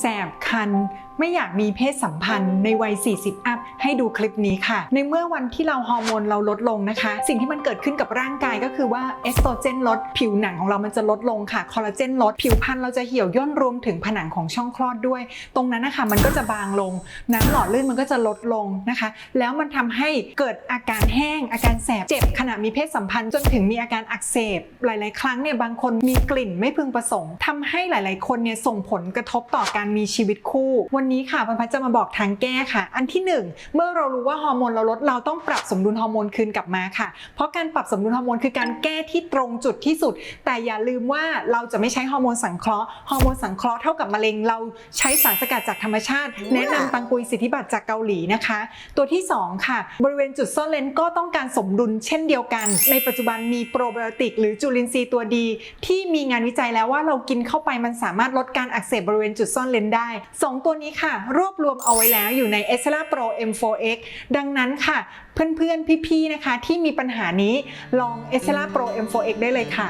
แสบคัน ไม่อยากมีเพศสัมพันธ์ในวัย 40 อัพ ให้ดูคลิปนี้ค่ะ ในเมื่อวันที่เราฮอร์โมนเราลดลงนะคะ สิ่งที่มันเกิดขึ้นกับร่างกายก็คือว่าเอสโตรเจนลด ผิวหนังของเรามันจะลดลงค่ะ คอลลาเจนลด ผิวพรรณเราจะเหี่ยวย่นรวมถึงผนังของช่องคลอดด้วย ตรงนั้นนะคะมันก็จะบางลง น้ำหล่อลื่นมันก็จะลดลงนะคะ แล้วมันทำให้เกิดอาการแห้ง อาการแสบ เจ็บขณะมีเพศสัมพันธ์จนถึงมีอาการอักเสบ หลาย ๆ ครั้งเนี่ยบางคนมีกลิ่นไม่พึงประสงค์ทำให้หลาย ๆ คนเนี่ยส่งผลกระทบต่อการมีชีวิตคู่วันนี้ค่ะพันพัชจะมาบอกทางแก้ค่ะ อันที่หนึ่งเมื่อเรารู้ว่าฮอร์โมนเราลดเราต้องปรับสมดุลฮอร์โมนคืนกลับมาค่ะ เพราะการปรับสมดุลฮอร์โมนคือการแก้ที่ตรงจุดที่สุด แต่อย่าลืมว่าเราจะไม่ใช้ฮอร์โมนสังเคราะห์ฮอร์โมนสังเคราะห์เท่ากับมะเร็งเราใช้สารสกัดจากธรรมชาติ แนะนำตังกุยสิทธิบัตรจากเกาหลีนะคะ ตัวที่ 2 ค่ะ บริเวณจุดซ่อนเลนก็ต้องการสมดุลเช่นเดียวกัน ในปัจจุบันมีโปรไบโอติกหรือจุลินทรีย์ตัวดี ที่มีงานวิจัยแล้วว่าเรากินเข้าไปมันสามารถลดการอักเสบบริเวณจุดซ่อนเลนได้ 2 ตัวนี้ค่ะ รวบรวมเอาไว้แล้วอยู่ใน e s l a Pro M4X ดังนั้นค่ะ เพื่อนๆ พี่ๆ นะคะ ที่มีปัญหานี้ลอง e s l a Pro M4X ได้เลยค่ะ